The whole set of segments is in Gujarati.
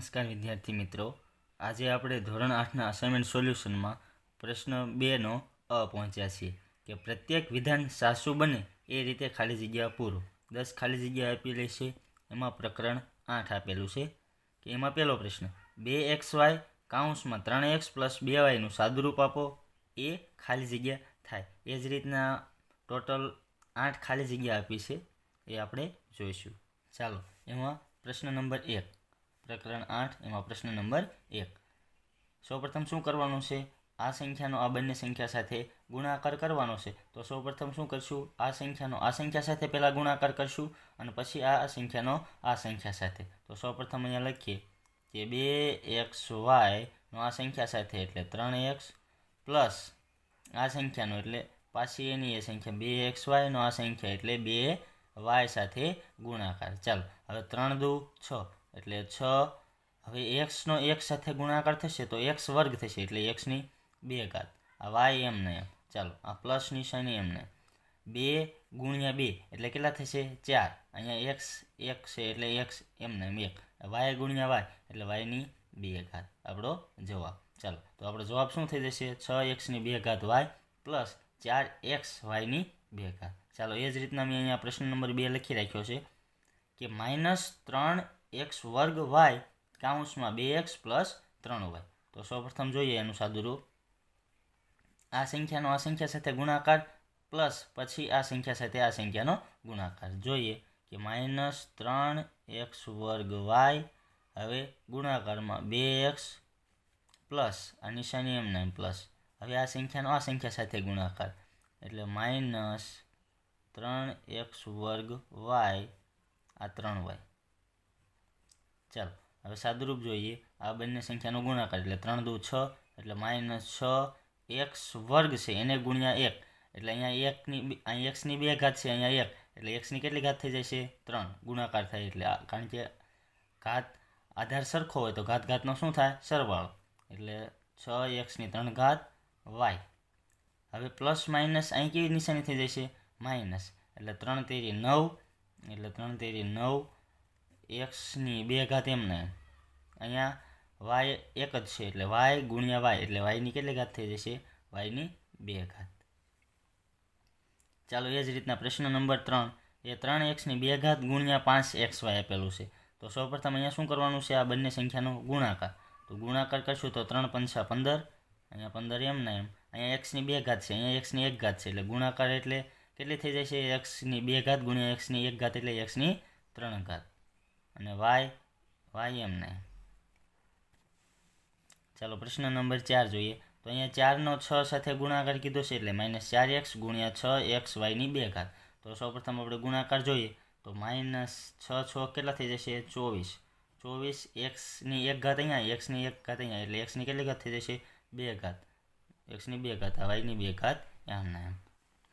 નમસ્કાર વિદ્યાર્થી મિત્રો. આજે આપણે ધોરણ આઠના અસાઇનમેન્ટ સોલ્યુશનમાં પ્રશ્ન બેનો અ પહોંચ્યા છીએ કે પ્રત્યેક વિધાન સાસુ બને એ રીતે ખાલી જગ્યા પૂરો. દસ ખાલી જગ્યા આપેલી છે એમાં પ્રકરણ આઠ આપેલું છે. કે એમાં પહેલો પ્રશ્ન, બે એક્સ વાય કાઉન્સમાં ત્રણ એક્સ પ્લસ બે વાયનું સાદુરૂપ આપો. એ ખાલી જગ્યા થાય. એ જ રીતના ટોટલ આઠ ખાલી જગ્યા આપી છે. એ આપણે જોઈશું. ચાલો, એમાં પ્રશ્ન નંબર એક. પ્રકરણ આઠ, એમાં પ્રશ્ન નંબર એક. સૌપ્રથમ શું કરવાનું છે? આ સંખ્યાનો આ બંને સંખ્યા સાથે ગુણાકાર કરવાનો છે. તો સૌપ્રથમ શું કરશું? આ સંખ્યાનો આ સંખ્યા સાથે પહેલાં ગુણાકાર કરશું અને પછી આ સંખ્યાનો આ સંખ્યા સાથે. તો સૌપ્રથમ અહીંયા લખીએ કે બે એક્સ વાયનો આ સંખ્યા સાથે એટલે ત્રણ એક્સ પ્લસ આ સંખ્યાનો એટલે પાછી એની એ સંખ્યા બે એક્સ વાયનો આ સંખ્યા એટલે બે વાય સાથે ગુણાકાર. ચાલો, હવે ત્રણ દુ છ. એટલે છ. હવે એક્સનો એક સાથે ગુણાકાર થશે તો એક્સ વર્ગ થશે એટલે એક્સની બે ઘાત. આ વાય એમને એમ. ચાલો, આ પ્લસ નિશાની એમને બે ગુણ્યા બે એટલે કેટલા થશે? ચાર. અહીંયા એક્સ એક છે એટલે એક્સ એમને એમ એક. વાય ગુણ્યા વાય એટલે વાયની બે ઘાત. આપણો જવાબ. ચાલો, તો આપણો જવાબ શું થઈ જશે? છ એક્સની બે ઘાત વાય પ્લસ ચાર એક્સ વાયની બે ઘાત. ચાલો, એ જ રીતના મેં અહીંયા પ્રશ્ન નંબર બે લખી રાખ્યો છે કે માઇનસ ત્રણ એક્સ વર્ગ વાય કાઉન્સમાં બે એક્સ પ્લસ ત્રણ વાય. તો સૌપ્રથમ જોઈએ એનું સાદુરૂપ. આ સંખ્યાનો આ સંખ્યા સાથે ગુણાકાર પ્લસ પછી આ સંખ્યા સાથે આ સંખ્યાનો ગુણાકાર. જોઈએ કે માઇનસ ત્રણ એક્સ વર્ગ વાય હવે ગુણાકારમાં બે એક્સ પ્લસ, આ નિશાની એમ નામ પ્લસ. હવે આ સંખ્યાનો આ સંખ્યા સાથે ગુણાકાર. એટલે માઇનસ ત્રણ એક્સ વર્ગ વાય આ ત્રણ વાય. ચાલો, હવે સાદુરૂપ જોઈએ. આ બંને સંખ્યાનો ગુણાકાર એટલે ત્રણ દુ છ, એટલે માઇનસ છ, એક્સ વર્ગ છે, એને ગુણ્યા એક. એટલે અહીંયા એકની બે- અહીં એક્સની બે ઘાત છે, અહીંયા એક. એટલે એક્સની કેટલી ઘાત થઈ જશે? ત્રણ. ગુણાકાર થાય એટલે કારણ કે ઘાત આધાર સરખો હોય તો ઘાત ઘાતનો શું થાય? સરવાળો. એટલે છ એક્સની ત્રણ ઘાત વાય. હવે પ્લસ માઇનસ અહીં કેવી નિશાની થઈ જશે? માઇનસ. એટલે ત્રણ તેરી નવ. એટલે ત્રણ તેરી નવ એક્સની બે ઘાત એમને. અહીંયા વાય એક જ છે એટલે વાય ગુણ્યા વાય એટલે વાયની કેટલી ઘાત થઈ જશે? વાયની બે ઘાત. ચાલો એ જ રીતના પ્રશ્ન નંબર ત્રણ. એ ત્રણ એક્સની બે ઘાત ગુણ્યા પાંચ એક્સ વાય આપેલું છે. તો સૌપ્રથમ અહીંયા શું કરવાનું છે? આ બંને સંખ્યાનો ગુણાકાર. તો ગુણાકાર કરશું તો ત્રણ પંચા પંદર. અહીંયા પંદર એમ ને એમ. અહીંયા એક્સની બે ઘાત છે. અહીંયા એક્સની એક ઘાત છે એટલે ગુણાકાર એટલે કેટલી થઈ જશે? એક્સની બે ઘાત ગુણ્યા એક્સની એક ઘાત એટલે એક્સની ત્રણ ઘાત. અને વાય વાય એમ ને. ચાલો પ્રશ્ન નંબર ચાર જોઈએ. તો અહીંયા ચારનો છ સાથે ગુણાકાર કીધો છે એટલે માઇનસ ચાર એક્સ ગુણ્યા છ એક્સ વાયની બે ઘાત. તો સૌપ્રથમ આપણે ગુણાકાર જોઈએ. તો માઇનસ છ છ કેટલા થઈ જશે? ચોવીસ. ચોવીસ એક્સની એક ઘાત અહીંયા એક્સની એક ઘાત અહીંયા. એટલે એક્સની કેટલી ઘાત થઈ જશે? બે ઘાત. એક્સની બે ઘાત વાયની બે ઘાત એમના એમ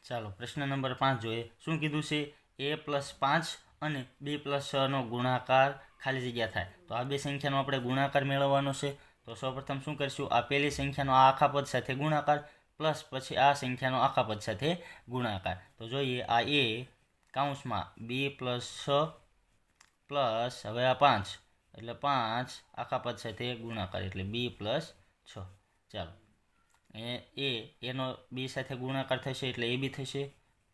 ચાલો પ્રશ્ન નંબર પાંચ જોઈએ. શું કીધું છે? એ પ્લસ પાંચ અને બી પ્લસ છનો ગુણાકાર ખાલી જગ્યા થાય. તો આ બે સંખ્યાનો આપણે ગુણાકાર મેળવવાનો છે. તો સૌપ્રથમ શું કરીશું? આ પહેલી સંખ્યાનો આ આખા પદ સાથે ગુણાકાર પ્લસ પછી આ સંખ્યાનો આખા પદ સાથે ગુણાકાર. તો જોઈએ, આ એ કાઉન્સમાં બી પ્લસ છ પ્લસ હવે આ પાંચ. એટલે પાંચ આખા પદ સાથે ગુણાકાર, એટલે બી પ્લસ છ. ચાલો. એ એનો બી સાથે ગુણાકાર થશે, એટલે એ બી થશે.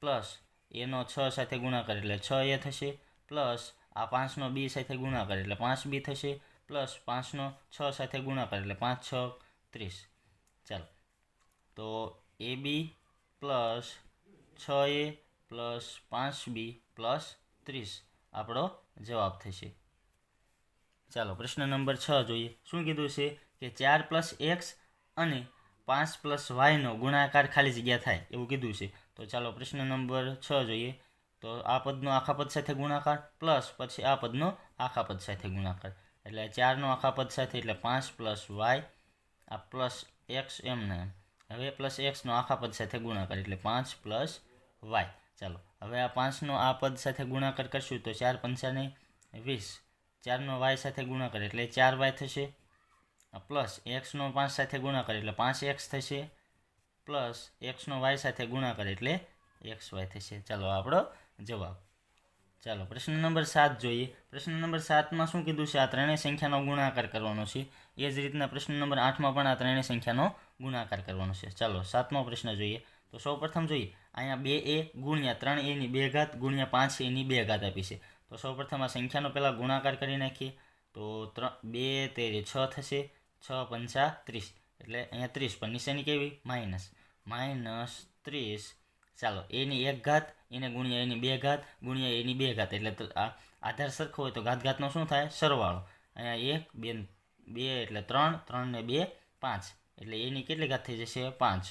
પ્લસ એનો છ સાથે ગુણાકાર એટલે છ એ થશે, પ્લસ આ પાંચનો બી સાથે ગુણાકાર એટલે પાંચ બી થશે, પ્લસ પાંચનો છ સાથે ગુણાકાર એટલે પાંચ, છ, ત્રીસ. ચાલો. તો એ બી પ્લસ છ એ પ્લસ પાંચ બી પ્લસ ત્રીસ. આપણો જવાબ થશે. ચાલો, પ્રશ્ન નંબર છ જોઈએ. શું કીધું છે કે ચાર પ્લસ એક્સ અને પાંચ પ્લસ વાયનો ગુણાકાર ખાલી જગ્યા થાય? એવું કીધું છે. તો ચાલો પ્રશ્ન નંબર છ જોઈએ. તો આ પદનો આખા પદ સાથે ગુણાકાર પ્લસ પછી આ પદનો આખા પદ સાથે ગુણાકાર. એટલે ચારનો આખા પદ સાથે એટલે પાંચ પ્લસ વાય, આ પ્લસ એક્સ એમને. એમ હવે પ્લસ એક્સનો આખા પદ સાથે ગુણાકાર એટલે પાંચ પ્લસ વાય. ચાલો, હવે આ પાંચનો આ પદ સાથે ગુણાકાર કરશું તો ચાર પંચાને વીસ. ચારનો વાય સાથે ગુણાકાર એટલે ચાર વાય થશે. પ્લસ એક્સનો પાંચ સાથે ગુણાકાર એટલે પાંચ એક્સ થશે. પ્લસ એક્સનો વાય સાથે ગુણાકાર એટલે એક્સ વાય થશે. ચાલો આપણો જવાબ. ચાલો, પ્રશ્ન નંબર સાત જોઈએ. પ્રશ્ન નંબર સાતમાં શું કીધું છે? આ ત્રણેય સંખ્યાનો ગુણાકાર કરવાનો છે. એ જ રીતના પ્રશ્ન નંબર આઠમાં પણ આ ત્રણેય સંખ્યાનો ગુણાકાર કરવાનો છે. ચાલો, સાતમો પ્રશ્ન જોઈએ. તો સૌપ્રથમ જોઈએ. અહીંયા બે એ ગુણ્યા ત્રણ એની બે ઘાત ગુણ્યા પાંચ એની બે ઘાત આપી છે. તો સૌપ્રથમ આ સંખ્યાનો પહેલાં ગુણાકાર કરી નાખીએ. તો ત્રણ બે તેરી છ થશે. છ પંચા ત્રીસ. એટલે અહીંયા ત્રીસ, પણ નીચેની કેવી? માઇનસ માઇનસ ત્રીસ. ચાલો, એની એક ઘાત, એને ગુણ્યા એની બે ઘાત, ગુણ્યા એની બે ઘાત. એટલે આ આધાર સરખો હોય તો ઘાત ઘાતનો શું થાય? સરવાળો. અહીંયા એક, બે બે એટલે ત્રણ ત્રણ ને બે, પાંચ. એટલે એની કેટલી ઘાત થઈ જશે? પાંચ.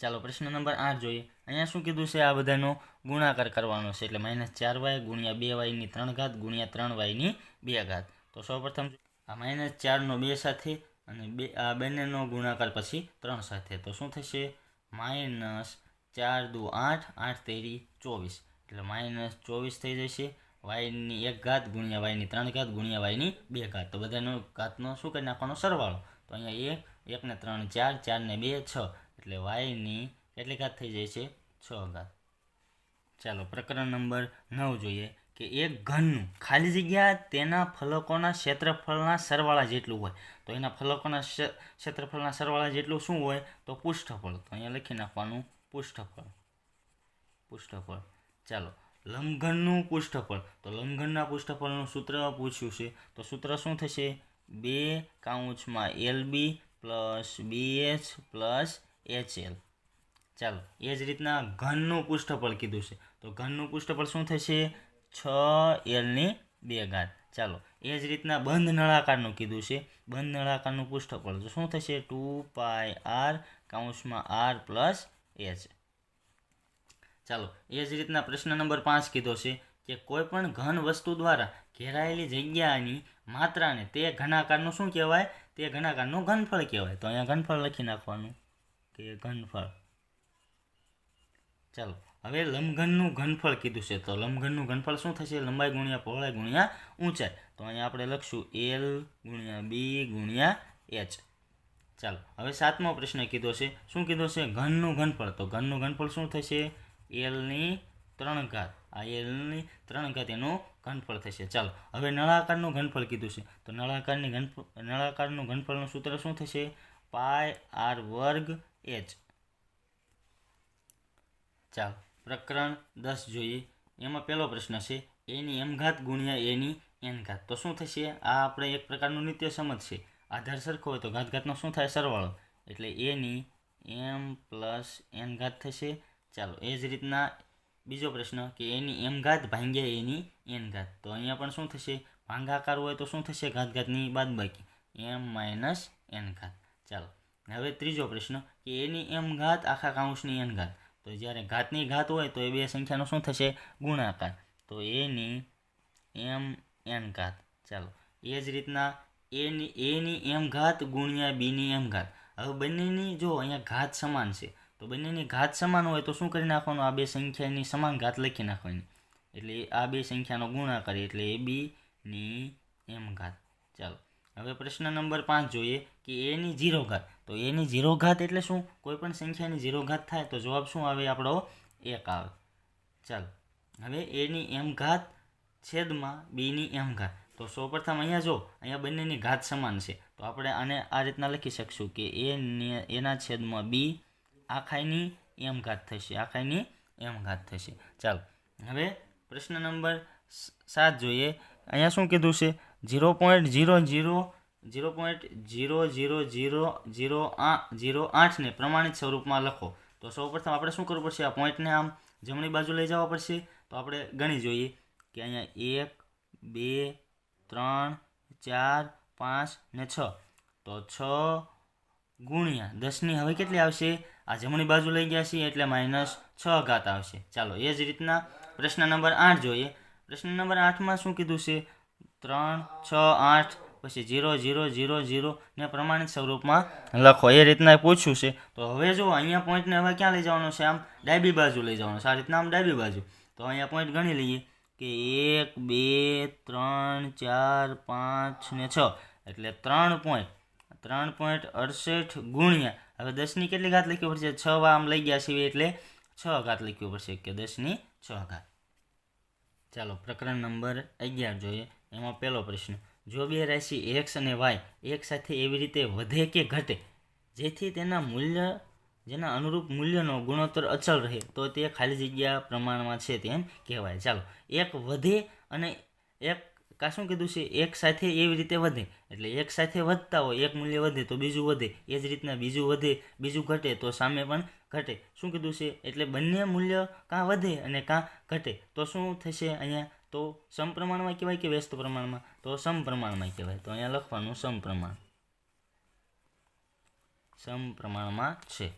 ચાલો, પ્રશ્ન નંબર આઠ જોઈએ. અહીંયા શું કીધું છે? આ બધાનો ગુણાકાર કરવાનો છે. એટલે માઇનસ ચાર વાય ગુણ્યા બે વાયની ત્રણ ઘાત ગુણ્યા ત્રણ વાયની બે ઘાત. તો સૌપ્રથમ આ માઇનસ ચારનો બે સાથે અને બે, આ બંનેનો ગુણાકાર પછી ત્રણ સાથે. તો શું થશે? માઇનસ ચાર દુ આઠ આઠ તેરી ચોવીસ. એટલે માઇનસ ચોવીસ થઈ જશે. વાયની એક ઘાત ગુણ્યા વાયની ત્રણ ઘાત ગુણ્યા વાયની બે ઘાત. તો બધાનો ઘાતનો શું કરી નાખવાનો? સરવાળો. તો અહીંયા એક, એકને ત્રણ, ચાર, ચારને બે, છ. એટલે વાયની કેટલી ઘાત થઈ જાય છે છ ઘાત. ચાલો, પ્રકરણ નંબર નવ જોઈએ. કે એક ઘનનું ખાલી જગ્યા તેના ફલકોના ક્ષેત્રફળના સરવાળા જેટલું હોય. તો એના ફલકોના ક્ષેત્રફળના સરવાળા જેટલું શું હોય? તો પૃષ્ઠફળ. તો અહીંયા લખી નાખવાનું પૃષ્ઠફળ. પૃષ્ઠફળ. ચાલો લંબઘનનું પૃષ્ઠફળ. તો લંબઘનના પૃષ્ઠફળનું સૂત્ર પૂછ્યું છે. તો સૂત્ર શું થશે? બે કાઉન્ચમાં L B plus B H plus H L ચાલો, એ જ રીતના ઘનનું પૃષ્ઠફળ કીધું છે. તો ઘનનું પૃષ્ઠફળ શું થશે? છ એલની બે ઘાત ચાલો, એ જ રીતના બંધ નળાકારનું કીધું છે. બંધ નળાકારનું પૃષ્ઠફળ. તો શું થશે? ટુ પાય આર કાઉન્સમાં આર પ્લસ એચ. ચાલો, એ જ રીતના પ્રશ્ન નંબર પાંચ કીધો છે કે કોઈ પણ ઘન વસ્તુ દ્વારા ઘેરાયેલી જગ્યાની માત્રાને તે ઘનાકારનું શું કહેવાય? તે ઘનાકારનું ઘનફળ કહેવાય. તો અહીંયા ઘનફળ લખી નાખવાનું કે ઘનફળ. ચાલો હવે લંબઘનનું ઘનફળ કીધું છે. તો લંબઘનનું ઘનફળ શું થશે? લંબાઈ ગુણ્યા પહોળાઈ ગુણ્યા ઊંચાઈ. તો અહીંયા આપણે લખશું એલ ગુણ્યા બી ગુણ્યા એચ ચાલો, હવે સાતમો પ્રશ્ન કીધો છે. શું કીધો છે? ઘનનું ઘનફળ. તો ઘનનું ઘનફળ શું થશે? એલની ત્રણ ઘાત. આ એલની ત્રણ ઘાત એનું ઘનફળ થશે. ચાલો, હવે નળાકારનું ઘનફળ કીધું છે. તો નળાકારની ઘનફ, નળાકારનું ઘનફળનું સૂત્ર શું થશે? પાય આર વર્ગ એચ ચાલો પ્રકરણ દસ જોઈએ. એમાં પહેલો પ્રશ્ન છે, એની એમ ઘાત ગુણ્યા એની એન ઘાત તો શું થશે? આ આપણે એક પ્રકારનું નિત્ય સમજ છે. આધાર સરખો હોય તો ઘાત ઘાતનો શું થાય? સરવાળો. એટલે એની એમ પ્લસ એન ઘાત થશે. ચાલો, એ જ રીતના બીજો પ્રશ્ન કે એની એમ ઘાત ભાંગ્યા એની એન ઘાત તો અહીંયા પણ શું થશે? ભાંગાકાર હોય તો શું થશે? ઘાત ઘાતની બાદબાકી. એમ માઇનસ એન ઘાત ચાલો, હવે ત્રીજો પ્રશ્ન કે એની એમ ઘાત આખા કાઉન્સની એન ઘાત તો જ્યારે ઘાતની ઘાત હોય તો એ બે સંખ્યાનો શું થશે? ગુણાકાર. તો એની એમ એન ઘાત. ચાલો. એ જ રીતના એની એની એમ ઘાત ગુણ્યા બીની એમ ઘાત. હવે બંનેની જો અહીંયા ઘાત સમાન છે, તો બંનેની ઘાત સમાન હોય તો શું કરી નાખવાનું? આ બે સંખ્યાની સમાન ઘાત લખી નાખવાની. એટલે આ બે સંખ્યાનો ગુણાકાર, એટલે એ બીની એમ ઘાત. ચાલો. હવે પ્રશ્ન નંબર પાંચ જોઈએ કે એની જીરો ઘાત. તો એની ઝીરો ઘાત એટલે શું? કોઈ પણ સંખ્યાની ઝીરો ઘાત થાય તો જવાબ શું આવે? આપણો એક આવે. ચાલો. હવે એની એમ ઘાત છેદમાં બીની એમ ઘાત. તો સૌપ્રથમ અહીંયા જો, અહીંયા બંનેની ઘાત સમાન છે. તો આપણે આને આ રીતના લખી શકશું કે એ એના છેદમાં બી આખાઈની એમ ઘાત થશે. આખાઈની એમ ઘાત થશે. ચાલો. હવે પ્રશ્ન નંબર સાત જોઈએ. અહીંયા શું કીધું છે? Zero point zero zero zero point zero zero zero zero આ ઝીરો આઠને પ્રમાણિત સ્વરૂપમાં લખો. તો સૌપ્રથમ આપણે શું કરવું પડશે? આ પોઈન્ટને આમ જમણી બાજુ લઈ જવા પડશે. તો આપણે ગણી જોઈએ કે અહીંયા એક, બે, ત્રણ, ચાર, પાંચ ને છ. તો છ ગુણ્યા દસની હવે કેટલી આવશે? આ જમણી બાજુ લઈ ગયા છીએ એટલે માઇનસ છ ઘાત આવશે. ચાલો, એ જ રીતના પ્રશ્ન નંબર આઠ જોઈએ. પ્રશ્ન નંબર આઠમાં શું કીધું છે? ત્રણ, છ, આઠ પછી ઝીરો ઝીરો ઝીરો ઝીરો ને પ્રમાણિત સ્વરૂપમાં લખો. એ રીતના પૂછ્યું છે. તો હવે જો અહીંયા પોઈન્ટને હવે ક્યાં લઈ જવાનો છે આમ? ડાબી બાજુ લઈ જવાનો છે. આ રીતના આમ ડાબી બાજુ. તો અહીંયા પોઈન્ટ ગણી લઈએ કે એક, બે, ત્રણ, ચાર, પાંચ ને છ. એટલે ત્રણ પોઈન્ટ ત્રણ પોઈન્ટ અડસઠ ગુણ્યા. હવે દસની કેટલી ઘાત લખવી પડશે? છ આમ લઈ ગયા છીએ એટલે છ ઘાત લખવી પડશે. કે દસની છ ઘાત. ચાલો, પ્રકરણ નંબર અગિયાર જોઈએ. એમાં પહેલો પ્રશ્ન. જો બે રાશિ એક્સ અને વાય એક સાથે એવી રીતે વધે કે ઘટે, જેથી તેના મૂલ્ય, જેના અનુરૂપ મૂલ્યનો ગુણોત્તર અચળ રહે, તો તે ખાલી જગ્યા પ્રમાણમાં છે તેમ કહેવાય. ચાલો, એક વધે અને એક કા શું કીધું છે? એક સાથે એવી રીતે વધે. એટલે એક સાથે વધતા હોય, એક મૂલ્ય વધે તો બીજું વધે. એ જ રીતના બીજું વધે, બીજું ઘટે તો સામે પણ ઘટે. શું કીધું છે? એટલે બંને મૂલ્ય કાં વધે અને કાં ઘટે? તો શું થશે અહીંયા? તો સમપ્રમાણમાં કહેવાય કે વ્યસ્ત પ્રમાણમાં? તો સમપ્રમાણમાં કહેવાય. તો અહીંયા લખવાનું સમપ્રમાણ. સમપ્રમાણમાં છે.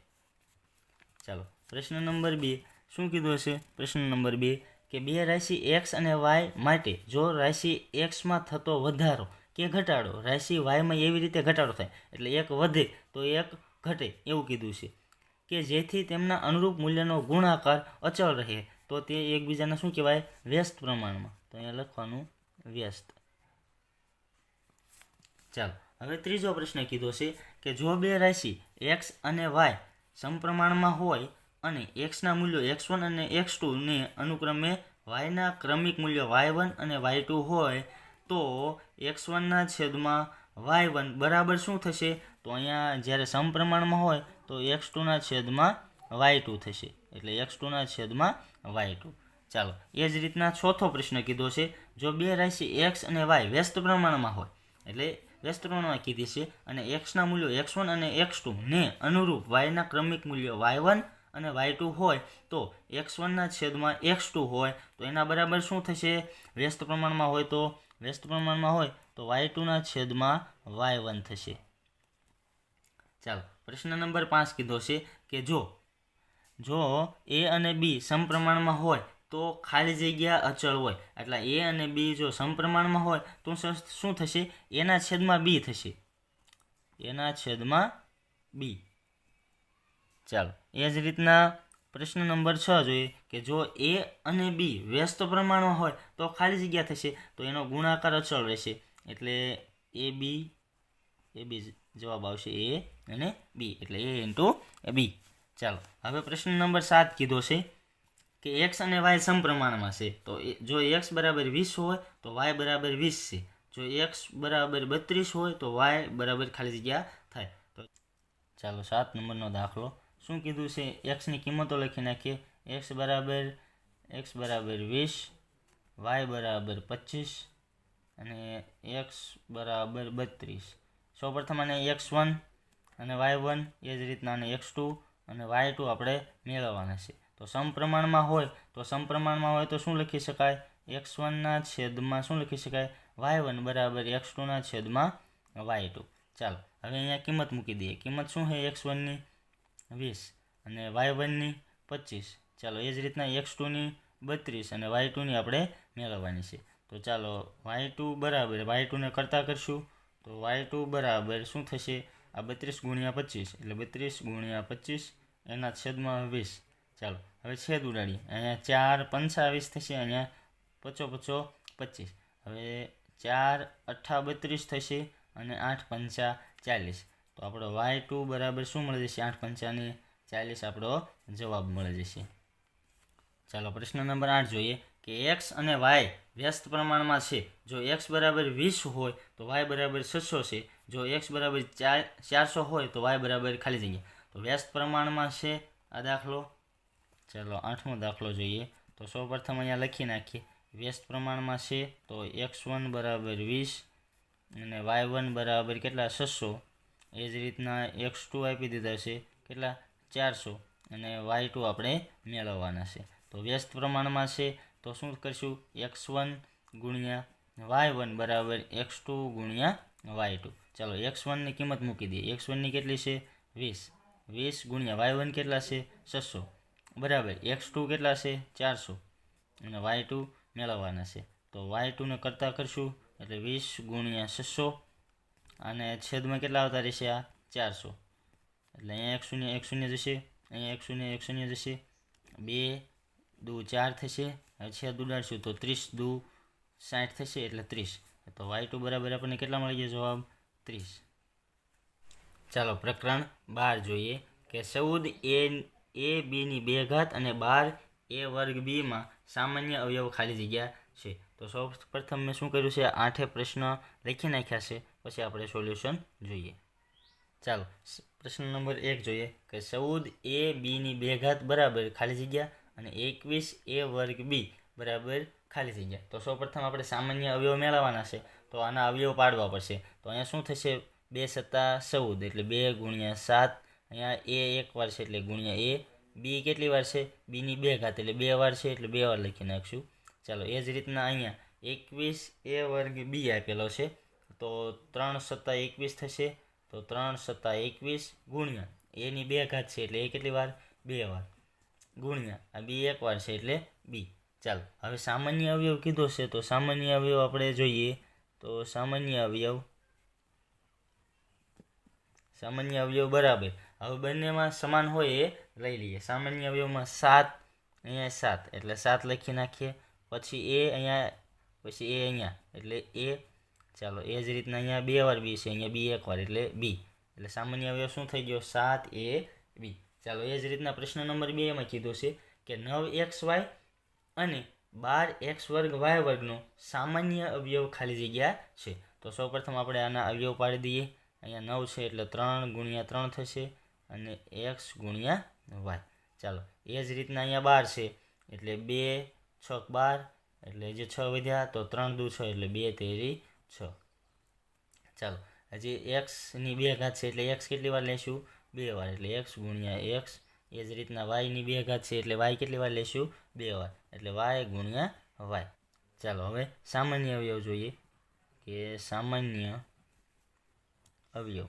ચાલો, પ્રશ્ન નંબર બે. શું કીધું હશે? પ્રશ્ન નંબર બે, કે બે રાશિ એક્સ અને વાય માટે જો રાશિ એક્સમાં થતો વધારો કે ઘટાડો, રાશિ વાયમાં એવી રીતે ઘટાડો થાય, એટલે એક વધે તો એક ઘટે એવું કીધું છે. કે જેથી તેમના અનુરૂપ મૂલ્યનો ગુણાકાર અચળ રહે. તો તે એકબીજાના શું કહેવાય? વ્યસ્ત પ્રમાણમાં. તો અહીંયા લખવાનું વ્યસ્ત. ચાલો, હવે ત્રીજો પ્રશ્ન કીધો છે કે જો બે રાશિ એક્સ અને વાય સમપ્રમાણમાં હોય અને એક્સના મૂલ્યો એક્સ વન અને એક્સ ટુને અનુક્રમે વાયના ક્રમિક મૂલ્યો વાય વન અને વાય ટુ હોય, તો એક્સ વનના છેદમાં વાય વન બરાબર શું થશે? તો અહીંયા જ્યારે સમપ્રમાણમાં હોય, તો એક્સ ટુના છેદમાં વાય ટુ થશે. એટલે એક્સ ટુના છેદમાં વાય ટુ ચાલો, એ જ રીતના ચોથો પ્રશ્ન કીધો છે, જો બે રાશિ એક્સ અને વાય વ્યસ્ત પ્રમાણમાં હોય, એટલે વ્યસ્ત પ્રમાણમાં કીધી છે, અને એક્સના મૂલ્યો એક્સ વન અને એક્સ ટુ ને અનુરૂપ વાયના ક્રમિક મૂલ્યો વાય વન અને વાય ટુ હોય, તો એક્સ વનના છેદમાં એક્સ ટુ હોય, તો એના બરાબર શું થશે? વ્યસ્ત પ્રમાણમાં હોય તો વ્યસ્ત પ્રમાણમાં હોય, તો વાય ટુના છેદમાં વાય વન થશે. ચાલો, પ્રશ્ન નંબર પાંચ કીધો છે કે જો જો એ અને બી સમપ્રમાણમાં હોય તો ખાલી જગ્યા અચળ હોય. એટલે એ અને બી જો સમપ્રમાણમાં હોય તો શું થશે? એના છેદમાં બી થશે. એના છેદમાં બી. ચાલો. એ જ રીતના પ્રશ્ન નંબર છ જોઈએ કે જો એ અને બી વ્યસ્ત પ્રમાણમાં હોય તો ખાલી જગ્યા થશે, તો એનો ગુણાકાર અચળ રહેશે. એટલે એ બી એ બી જવાબ આવશે એ અને બી. એટલે એ ઇન્ટુ બી. ચાલો, હવે પ્રશ્ન નંબર સાત કીધો છે કે એક્સ અને વાય સમપ્રમાણમાં છે. તો જો એક્સ બરાબર વીસ હોય, તો વાય બરાબર વીસ છે. જો એક્સ બરાબર બત્રીસ હોય, તો વાય બરાબર ખાલી જગ્યા થાય. તો ચાલો, સાત નંબરનો દાખલો. શું કીધું છે? એક્સની કિંમતો લખી નાખીએ. એક્સ બરાબર એક્સ બરાબર વીસ વાય બરાબર પચીસ અને એક્સ બરાબર બત્રીસ. સૌપ્રથમ આને એક્સ વન અને વાય વન એ જ રીતના અને એક્સ ટુ અને વાય ટુ આપણે મેળવવાના છે. તો સમપ્રમાણમાં હોય, તો સમપ્રમાણમાં હોય તો શું લખી શકાય? એક્સ વનના છેદમાં શું લખી શકાય? વાય વન બરાબર એક્સ ટુના છેદમાં વાય ટુ ચાલો, હવે અહીંયા કિંમત મૂકી દઈએ. કિંમત શું છે એક્સ વનની વીસ. અને વાય વનની પચીસ. ચાલો, એ જ રીતના એક્સ ટુની બત્રીસ અને વાય ટુની આપણે મેળવવાની છે. તો ચાલો વાય ટુ બરાબર વાય ટુને કરતાં કરશું. તો વાય ટુ બરાબર શું થશે? આ બત્રીસ ગુણ્યા પચીસ, એટલે બત્રીસ ગુણ્યા પચીસ, એના છેદમાં વીસ. ચાલો, હવે છેદ ઉડાડીએ. અહીંયા ચાર પંચા વીસ થશે, અહીંયા પચો પચો પચીસ. હવે ચાર અઠ્ઠા બત્રીસ થશે અને આઠ પંચા ચાલીસ. તો આપણો વાય ટુ બરાબર શું મળી જશે? આઠ પંચાને ચાલીસ આપણો જવાબ મળી જશે. ચાલો, પ્રશ્ન નંબર આઠ જોઈએ કે એક્સ અને વાય વ્યસ્ત પ્રમાણમાં છે. જો એક્સ બરાબર વીસ હોય તો વાય બરાબર છસો છે. જો એક્સ બરાબર ચાર, ચારસો હોય તો વાય બરાબર ખાલી જગ્યા. તો વ્યસ્ત પ્રમાણમાં છે આ દાખલો. ચાલો આઠમો દાખલો જોઈએ. તો સૌપ્રથમ અહીંયા લખી નાખીએ. વ્યસ્ત પ્રમાણમાં છે તો એક્સ વન બરાબર વીસ અને વાય વન બરાબર કેટલા? છસો. એ જ રીતના એક્સ ટુ આપી દીધા છે. કેટલા? ચારસો. અને વાય ટુ આપણે મેળવવાના છે. તો વ્યસ્ત પ્રમાણમાં છે તો શું કરશું? એક્સ વન ગુણ્યા વાય વન બરાબર એક્સ ટુ ગુણ્યા વાય ટુ. ચાલો, એક્સ વનની કિંમત મૂકી દઈએ. એક્સ વનની કેટલી છે? વીસ. વીસ ગુણ્યા વાય વન કેટલા છે? છસો. બરાબર. એક્સ ટુ કેટલા છે? ચારસો. અને વાય ટુ મેળવવાના છે. તો વાય ટુને કરતાં કરશું. એટલે વીસ ગુણ્યા છસો. અને છેદમાં કેટલા આવતા રહેશે આ? ચારસો. એટલે અહીંયા એક શૂન્ય એક શૂન્ય જશે. અહીંયા એક શૂન્ય એક શૂન્ય જશે. બે દુ ચાર થશે. હવે છેદ ઉડાડશું તો ત્રીસ દુ સાઠ થશે. એટલે ત્રીસ. તો વાય ટુ બરાબર આપણને કેટલા મળી ગયા જવાબ? ત્રીસ. ચાલો પ્રકરણ બાર જોઈએ કે ચૌદ એ એ બીની બે ઘાત અને બાર એ વર્ગ બીમાં સામાન્ય અવયવ ખાલી જગ્યા છે. તો સૌ પ્રથમ મેં શું કર્યું છે? આઠે પ્રશ્ન લખી નાખ્યા છે. પછી આપણે સોલ્યુશન જોઈએ. ચાલો પ્રશ્ન નંબર એક જોઈએ કે ચૌદ એ બીની બે ઘાત બરાબર ખાલી જગ્યા અને એકવીસ એ વર્ગ બી બરાબર ખાલી જગ્યા તો સૌપ્રથમ આપણે સામાન્ય અવયવ મેળવવાના છે. તો આના અવયવ પાડવા પડશે. તો અહીંયા શું થશે? બે સત્તા ચૌદ એટલે બે ગુણ્યા સાત. અહીંયા એ એક વાર છે એટલે ગુણ્યા એ. બી કેટલી વાર છે? બીની બે ઘાત એટલે બે વાર છે એટલે બે વાર લખી નાખશું. ચાલો, એ જ રીતના અહીંયા એકવીસ એ વર્ગ બી આપેલો છે. તો ત્રણ સત્તા એકવીસ થશે. તો ત્રણ સત્તા એકવીસ ગુણ્યા એની બે ઘાત છે એટલે એ કેટલી વાર? બે વાર. ગુણ્યા, આ બી એક વાર છે એટલે બી. ચાલો, હવે સામાન્ય અવયવ કીધો છે, તો સામાન્ય અવયવ આપણે જોઈએ. તો સામાન્ય અવયવ સામાન્ય અવયવ બરાબર. હવે બંનેમાં સમાન હોય એ લઈ લઈએ. સામાન્ય અવયવમાં સાત, અહીંયા સાત. એટલે સાત લખી નાખીએ. પછી એ અહીંયા, પછી એ અહીંયા. એટલે એ, ચાલો, એ જ રીતના અહીંયા બે વાર બી છે. અહીંયા બી એક વાર, એટલે બી. એટલે સામાન્ય અવયવ શું થઈ ગયો? સાત, એ, બી. ચાલો, એ જ રીતના પ્રશ્ન નંબર બે એમાં કીધો છે કે નવ એક્સ વાય અને બાર એક્સ વર્ગ વાય વર્ગનો સામાન્ય અવયવ ખાલી જગ્યા છે. તો સૌપ્રથમ આપણે આના અવયવ પાડી દઈએ. અહીંયા નવ છે એટલે ત્રણ ગુણ્યા ત્રણ થશે અને એક્સ ગુણ્યા વાય. ચાલો, એ જ રીતના અહીંયા બાર છે. એટલે બે છ બાર એટલે જે છ વધ્યા તો ત્રણ દુ છ એટલે બે તેરી છ. ચાલો, હજી એક્સની બે ઘાત છે એટલે એક્સ કેટલી વાર લેશું? બે વાર એટલે એક્સ ગુણ્યા એક્સ. એ જ રીતના વાયની બે ઘાત છે એટલે વાય કેટલી વાર લેશું? બે વાર. એટલે વાય ગુણ્યા વાય. ચાલો, હવે સામાન્ય અવયવ જોઈએ કે સામાન્ય અવયવ.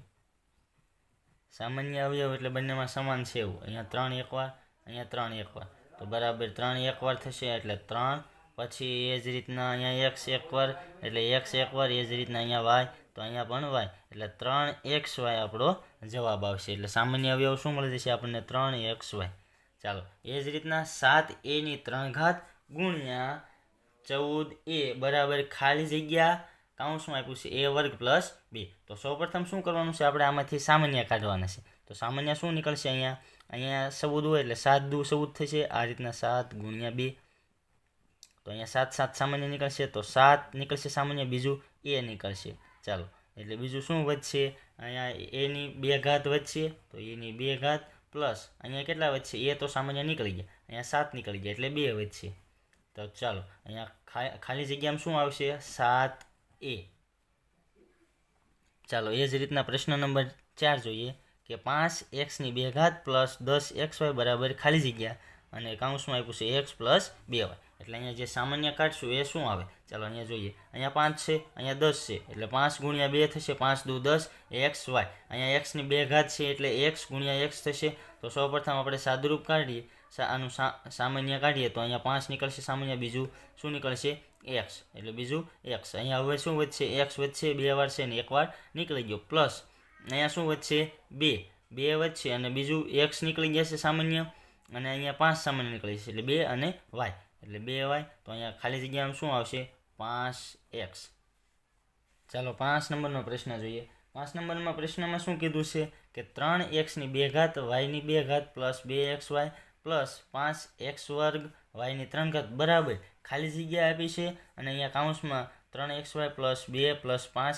સામાન્ય અવયવ એટલે બંનેમાં સમાન છે એવું. અહીંયા ત્રણ એકવાર, અહીંયા ત્રણ એકવાર. તો બરાબર ત્રણ એકવાર થશે એટલે ત્રણ, પછી એ જ રીતના અહીંયા એક્સ એકવાર, એટલે એક્સ એકવાર, એ જ રીતના અહીંયા વાય તો અહીંયા પણ વાય એટલે ત્રણ એક્સ વાય આપણો જવાબ આવશે. એટલે સામાન્ય અવયવ શું મળી જશે આપણને? ત્રણ એક્સ વાય ચાલો, એ જ રીતના સાત એની ત્રણ ઘાત ગુણ્યા ચૌદ એ બરાબર ખાલી જગ્યા કાઉન્સમાં આપ્યું છે એ વર્ગ પ્લસ બે. તો સૌપ્રથમ શું કરવાનું છે? આપણે આમાંથી સામાન્ય કાઢવાના છે. તો સામાન્ય શું નીકળશે અહીંયા? અહીંયા સૌદ હોય એટલે સાત દુ સૌદ થશે. આ રીતના સાત ગુણ્યા બે. તો અહીંયા સાત સાત સામાન્ય નીકળશે. તો સાત નીકળશે સામાન્ય, બીજું એ નીકળશે. ચાલો, એટલે બીજું શું વધશે? અહીંયા એની બે ઘાત વધશે. તો એની બે ઘાત પ્લસ અહીંયા કેટલા વધશે? એ તો સામાન્ય નીકળી ગયા. અહીંયા સાત નીકળી ગયા, એટલે બે વધશે. તો ચાલો, અહીંયા ખાલી જગ્યામાં શું આવશે? સાત એ. ચાલો, એ જ રીતના પ્રશ્ન નંબર ચાર જોઈએ કે પાંચ એક્સની બે ઘાત પ્લસ દસ એક્સ વાય બરાબર ખાલી જગ્યા અને કાઉન્સમાં આપ્યું છે એક્સ પ્લસ બે વાય. એટલે અહીંયા જે સામાન્ય કાઢશું એ શું આવે? ચાલો, અહીંયા જોઈએ. અહીંયા પાંચ છે, અહીંયા દસ છે. એટલે પાંચ ગુણ્યા બે થશે, પાંચ દુ દસ એક્સ વાય. અહીંયા એક્સની બે ઘાત છે એટલે એક્સ ગુણ્યા એક્સ થશે તો સૌપ્રથમ આપણે સાદુરૂપ કાઢીએ આનું સામાન્ય કાઢીએ તો અહીંયા પાંચ નીકળશે સામાન્ય, બીજું શું નીકળશે? એક્સ. એટલે બીજું એક્સ. અહીંયા હવે શું વધશે? એક્સ વધશે, બે વાર છે ને એકવાર નીકળી ગયો. પ્લસ અહીંયા શું વધશે? બે. બે વધશે અને બીજું એક્સ નીકળી જશે સામાન્ય અને અહીંયા પાંચ સામાન્ય નીકળી જશે. એટલે બે અને વાય. એટલે બે વાય, તો અહીંયા ખાલી જગ્યામાં શું આવશે? પાંચ એક્સ. ચાલો પાંચ નંબરનો પ્રશ્ન જોઈએ. પાંચ નંબરમાં પ્રશ્નમાં શું કીધું છે? કે ત્રણ એક્સની બે ઘાત વાયની બે ઘાત પ્લસ બે એક્સ વાય પ્લસ પાંચ એક્સ વર્ગ વાયની ત્રણ ઘાત. બરાબર. ખાલી જગ્યા આપી છે અને અહીંયા કાઉન્સમાં ત્રણ એક્સ વાય પ્લસ બે પ્લસ પાંચ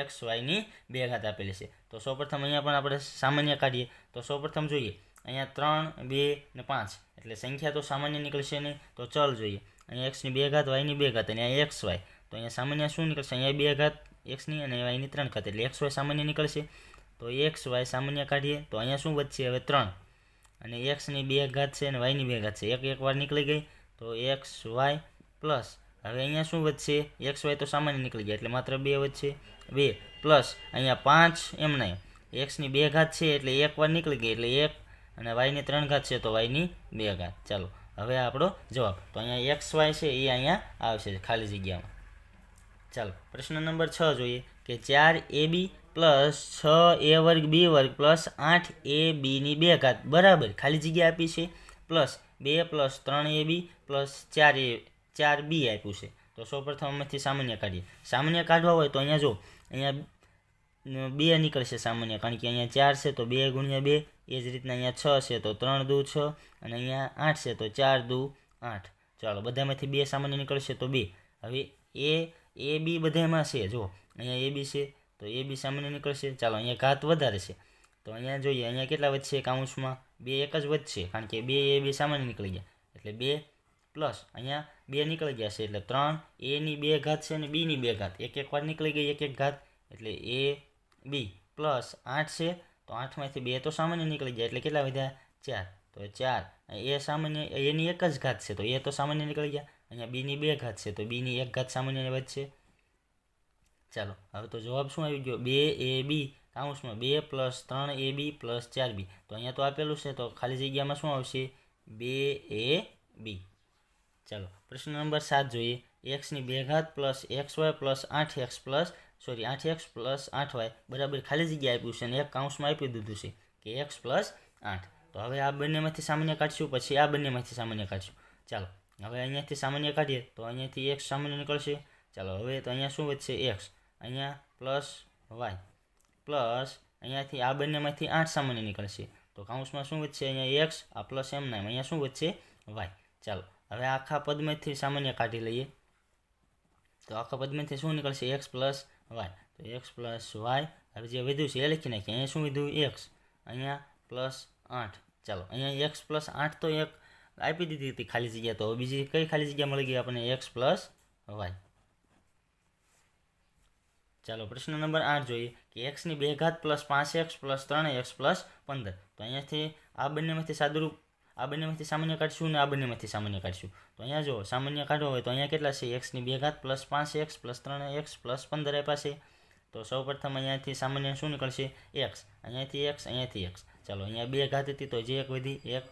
એક્સ વાયની બે ઘાત આપેલી છે. તો સૌપ્રથમ અહીંયા પણ આપણે સામાન્ય કાઢીએ. તો સૌપ્રથમ જોઈએ. અહીંયા ત્રણ, બે ને પાંચ. એટલે સંખ્યા તો સામાન્ય નીકળશે નહીં, તો ચલ જોઈએ. અહીંયા એક્સની બે ઘાત વાયની બે ઘાત અને અહીંયા એક્સ વાય તો અહીંયા સામાન્ય શું નીકળશે? અહીંયા બે ઘાત એક્સની અને વાયની ત્રણ ઘાત. એટલે એક્સ વાય સામાન્ય નીકળશે. તો એક્સ વાય સામાન્ય કાઢીએ, તો અહીંયા શું વધશે? હવે ત્રણ. અને એક્સની બે ઘાત છે અને વાયની બે ઘાત છે. એક એક વાર નીકળી ગઈ, તો એક્સ વાય પ્લસ હવે અહીંયા શું વધશે? એક્સ વાય તો સામાન્ય નીકળી ગયા, એટલે માત્ર બે વધશે. બે પ્લસ અહીંયા પાંચ એમ નહીં. એક્સની બે ઘાત છે એટલે એક વાર નીકળી ગઈ, એટલે એક અને વાયની ત્રણ ઘાત છે તો વાયની બે ઘાત. ચાલો, હવે આપણો જવાબ. તો અહીંયા એક્સ વાય છે, એ અહીંયા આવશે ખાલી જગ્યામાં. ચાલો, પ્રશ્ન નંબર છ જોઈએ કે ચાર એ બી પ્લસ છ એ વર્ગ, બી વર્ગ, પ્લસ આઠ એ બીની બે ઘાત. બરાબર, ખાલી જગ્યા આપી છે. પ્લસ બે, પ્લસ ત્રણ એ બી, પ્લસ ચાર એ, ચાર બી આપ્યું છે. તો સૌપ્રથમ અમેથી સામાન્ય કાઢીએ. સામાન્ય કાઢવા હોય તો અહીંયા જો, અહીંયા બે નીકળશે સામાન્ય, કારણ કે અહીંયા ચાર છે તો બે ગુણ્યા બે, એ જ રીતના અહીંયા છ છે તો ત્રણ દુ છ, અને અહીંયા આઠ છે તો ચાર દુ આઠ. ચાલો, બધામાંથી બે સામાન્ય નીકળશે તો બે. હવે એ એ બી બધામાં છે, જો. અહીંયા એ બી છે તો એ બી સામાન્ય નીકળશે. ચાલો, અહીંયા ઘાત વધારે છે. તો અહીંયા જોઈએ, અહીંયા કેટલા વધશે કાઉન્સમાં બે એક જ વધશે, કારણ કે બે એ બી સામાન્ય નીકળી ગયા. એટલે બે પ્લસ, અહીંયા બે નીકળી ગયા છે, એટલે ત્રણ. એની બે ઘાત છે અને બીની બે ઘાત. એક એક વાર નીકળી ગઈ, એક એક ઘાત. એટલે એ બી પ્લસ આઠ છે. તો આઠમાંથી બે તો સામાન્ય નીકળી ગયા. એટલે કેટલા વધ્યા? ચાર. તો ચાર. એ સામાન્ય, એની એક જ ઘાત છે, તો એ તો સામાન્ય નીકળી ગયા. અહીંયા બીની બે ઘાત છે, તો બીની એક ઘાત સામાન્ય વધશે. ચાલો, હવે તો જવાબ શું આવી ગયો? બે એ બી. કાઉન્સમાં બે પ્લસ ત્રણ એ બી પ્લસ ચાર બી. તો અહીંયા તો આપેલું છે, તો ખાલી જગ્યામાં શું આવશે? બે એ બી. ચાલો, પ્રશ્ન નંબર સાત જોઈએ. એક્સની બે ઘાત પ્લસ એક્સ વાય પ્લસ આઠ એક્સ પ્લસ સોરી આઠ એક્સ પ્લસ આઠ વાય બરાબર, ખાલી જગ્યા આપ્યું છે અને એક કાઉન્સમાં આપી દીધું છે કે એક્સ પ્લસ આઠ. તો હવે આ બંનેમાંથી સામાન્ય કાઢશું, પછી આ બંનેમાંથી સામાન્ય કાઢશું. ચાલો, હવે અહીંયાથી સામાન્ય કાઢીએ, તો અહીંયાથી એક્સ સામાન્ય નીકળશે. ચાલો, હવે તો અહીંયા શું વધશે? એક્સ અહીંયા પ્લસ વાય પ્લસ અહીંયાથી આ બંનેમાંથી આઠ સામાન્ય નીકળશે. તો કાઉન્સમાં શું વધશે? અહીંયા એક્સ આ પ્લસ એમ. નામ અહીંયા શું વધશે? વાય ચાલો, હવે આખા પદમાંથી સામાન્ય કાઢી લઈએ. તો આખા પદમાંથી શું નીકળશે? એક્સ પ્લસ વાય તો એક્સ પ્લસ વાય હવે જે વધ્યું છે એ લખી નાખીએ. અહીંયા શું વધ્યું? એક્સ અહીંયા પ્લસ આઠ. ચાલો, અહીંયા એક્સ પ્લસ આઠ તો એક આપી દીધી હતી ખાલી જગ્યા. તો બીજી કઈ ખાલી જગ્યા મળી ગઈ આપણને? એક્સ પ્લસ વાય ચાલો, પ્રશ્ન નંબર આઠ જોઈએ કે એક્સની બે ઘાત પ્લસ પાંચ એક્સ પ્લસ ત્રણ એક્સ પ્લસ પંદર. તો અહીંયાથી આ બંનેમાંથી સાદુરૂપ, આ બંનેમાંથી સામાન્ય કાઢશું ને આ બંનેમાંથી સામાન્ય કાઢશું. તો અહીંયા જો સામાન્ય કાઢવો હોય તો અહીંયા કેટલા છે? એક્સની બે ઘાત પ્લસ પાંચ એક્સ પ્લસ ત્રણ એક્સ પ્લસ પંદર આપ્યા છે. તો સૌપ્રથમ અહીંયાથી સામાન્ય શું નીકળશે? એક્સ અહીંયાથી એક્સ અહીંયાથી એક્સ ચાલો, અહીંયા બે ઘાત હતી તો જે એક વધી, એક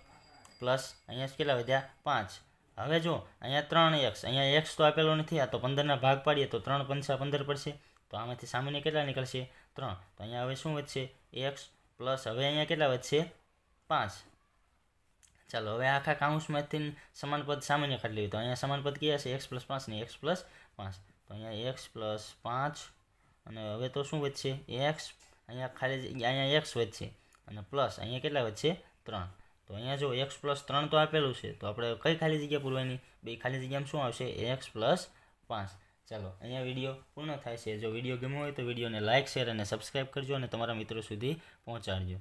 પ્લસ અહીંયા કેટલા વધ્યા? પાંચ. હવે જો અહીંયા ત્રણ એક્સ અહીંયા એક્સ તો આપેલો નથી, આ તો પંદરના ભાગ પાડીએ તો ત્રણ પંચા પંદર પડશે. તો આમાંથી સામાન્ય કેટલા નીકળશે? ત્રણ. તો અહીંયા હવે શું વધશે? એક્સ પ્લસ હવે અહીંયા કેટલા વધશે? પાંચ. ચાલો, હવે આખા કાઉન્સમાંથી સમાન પદ સામાન્ય કાઢી લઈએ. તો અહીંયા સમાન પદ કયા છે એક્સ પ્લસ પાંચ ને એક્સ પ્લસ પાંચ. તો અહીંયા એક્સ પ્લસ પાંચ, અને હવે તો શું વધશે? એક્સ અહીંયા ખાલી અહીંયા એક્સ વધશે. અને પ્લસ અહીંયા કેટલા વધશે? ત્રણ. તો અહીંયા જો એક્સ પ્લસ ત્રણ તો આપેલું છે, તો આપણે કઈ ખાલી જગ્યા પૂરવાની? બે ખાલી જગ્યામાં શું આવશે? એક્સ પ્લસ પાંચ. ચાલો, અહીંયા વીડિયો પૂર્ણ થાય છે. જો વીડિયો ગમ્યો હોય તો વિડીયોને લાઇક શેર અને સબસ્ક્રાઈબ કરજો અને તમારા મિત્રો સુધી પહોંચાડજો.